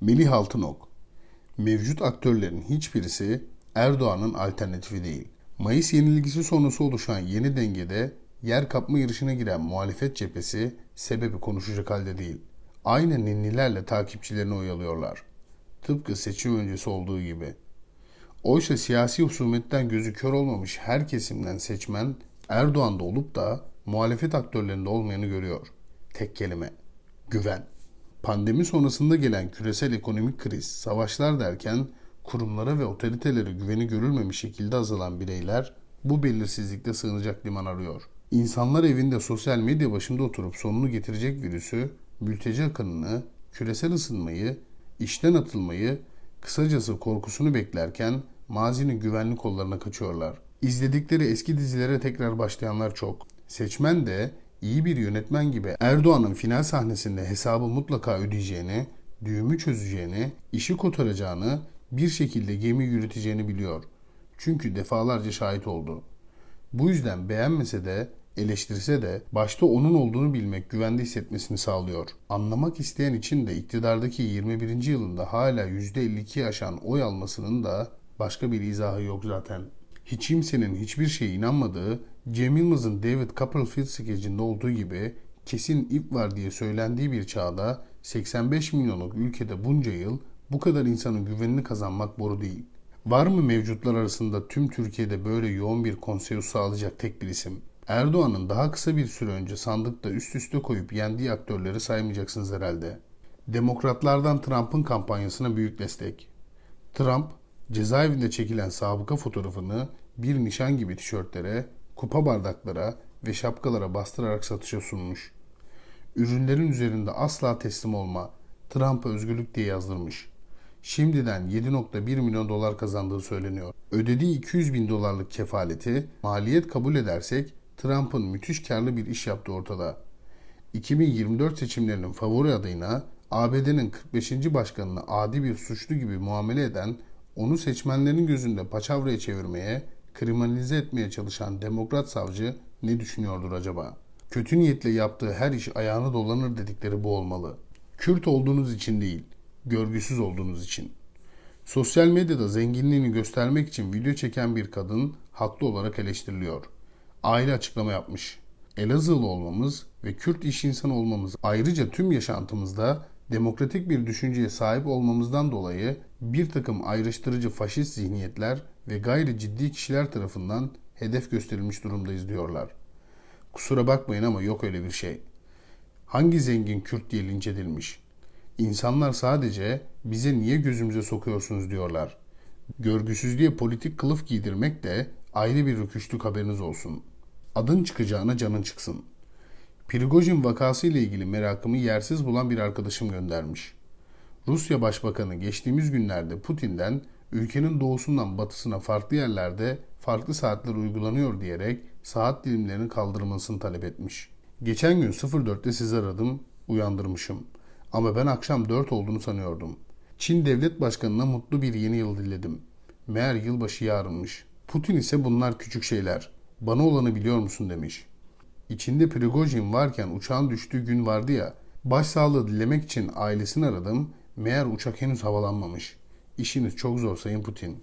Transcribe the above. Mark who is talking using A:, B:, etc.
A: Melih Altınok Mevcut aktörlerin hiçbirisi Erdoğan'ın alternatifi değil. Mayıs yenilgisi sonrası oluşan yeni dengede yer kapma yarışına giren muhalefet cephesi sebebi konuşacak halde değil. Aynı ninnilerle takipçilerini oyalıyorlar. Tıpkı seçim öncesi olduğu gibi. Oysa siyasi husumetten gözü kör olmamış her kesimden seçmen Erdoğan'da olup da muhalefet aktörlerinde olmayanı görüyor. Tek kelime. Güven. Pandemi sonrasında gelen küresel ekonomik kriz, savaşlar derken kurumlara ve otoritelere güveni görülmemiş şekilde azalan bireyler bu belirsizlikte sığınacak liman arıyor. İnsanlar evinde sosyal medya başında oturup sonunu getirecek virüsü, mülteci akınını, küresel ısınmayı, işten atılmayı, kısacası korkusunu beklerken mazinin güvenli kollarına kaçıyorlar. İzledikleri eski dizilere tekrar başlayanlar çok. Seçmen de iyi bir yönetmen gibi Erdoğan'ın final sahnesinde hesabı mutlaka ödeyeceğini, düğümü çözeceğini, işi kotaracağını, bir şekilde gemi yürüteceğini biliyor. Çünkü defalarca şahit oldu. Bu yüzden beğenmese de eleştirse de başta onun olduğunu bilmek güvende hissetmesini sağlıyor. Anlamak isteyen için de iktidardaki 21. yılında hala %52'yi aşan oy almasının da başka bir izahı yok zaten. Hiç kimsenin hiçbir şeye inanmadığı Cem Yılmaz'ın David Copperfield skecinde olduğu gibi kesin ip var diye söylendiği bir çağda 85 milyonluk ülkede bunca yıl bu kadar insanın güvenini kazanmak boru değil. Var mı mevcutlar arasında tüm Türkiye'de böyle yoğun bir konseyus sağlayacak tek bir isim? Erdoğan'ın daha kısa bir süre önce sandıkta üst üste koyup yendiği aktörleri saymayacaksınız herhalde. Demokratlardan Trump'ın kampanyasına büyük destek. Trump, cezaevinde çekilen sabıka fotoğrafını bir nişan gibi tişörtlere, kupa bardaklara ve şapkalara bastırarak satışa sunmuş. Ürünlerin üzerinde asla teslim olma, Trump'a özgürlük diye yazdırmış. Şimdiden 7.1 milyon dolar kazandığı söyleniyor. Ödediği 200 bin dolarlık kefaleti maliyet kabul edersek Trump'ın müthiş karlı bir iş yaptığı ortada. 2024 seçimlerinin favori adayına ABD'nin 45. başkanını adi bir suçlu gibi muamele eden, onu seçmenlerin gözünde paçavraya çevirmeye, kriminalize etmeye çalışan demokrat savcı ne düşünüyordur acaba? Kötü niyetle yaptığı her iş ayağına dolanır dedikleri bu olmalı. Kürt olduğunuz için değil, görgüsüz olduğunuz için. Sosyal medyada zenginliğini göstermek için video çeken bir kadın haklı olarak eleştiriliyor. Aile açıklama yapmış. Elazığlı olmamız ve Kürt iş insanı olmamız ayrıca tüm yaşantımızda demokratik bir düşünceye sahip olmamızdan dolayı bir takım ayrıştırıcı faşist zihniyetler ve gayri ciddi kişiler tarafından hedef gösterilmiş durumdayız diyorlar. Kusura bakmayın ama yok öyle bir şey. Hangi zengin Kürt diye linç edilmiş? İnsanlar sadece bize niye gözümüze sokuyorsunuz diyorlar. Görgüsüzlüğe politik kılıf giydirmek de ayrı bir rüküşlük haberiniz olsun. Adın çıkacağına canın çıksın. Prigojin vakası ile ilgili merakımı yersiz bulan bir arkadaşım göndermiş. Rusya Başbakanı geçtiğimiz günlerde Putin'den ülkenin doğusundan batısına farklı yerlerde farklı saatler uygulanıyor diyerek saat dilimlerinin kaldırılmasını talep etmiş. Geçen gün 04'te sizi aradım, uyandırmışım. Ama ben akşam 4 olduğunu sanıyordum. Çin Devlet Başkanı'na mutlu bir yeni yıl diledim. Meğer yılbaşı yarınmış. Putin ise bunlar küçük şeyler. Bana olanı biliyor musun demiş. İçinde Prigojin varken uçağın düştüğü gün vardı ya. Başsağlığı dilemek için ailesini aradım. Meğer uçak henüz havalanmamış. İşiniz çok zor Sayın Putin.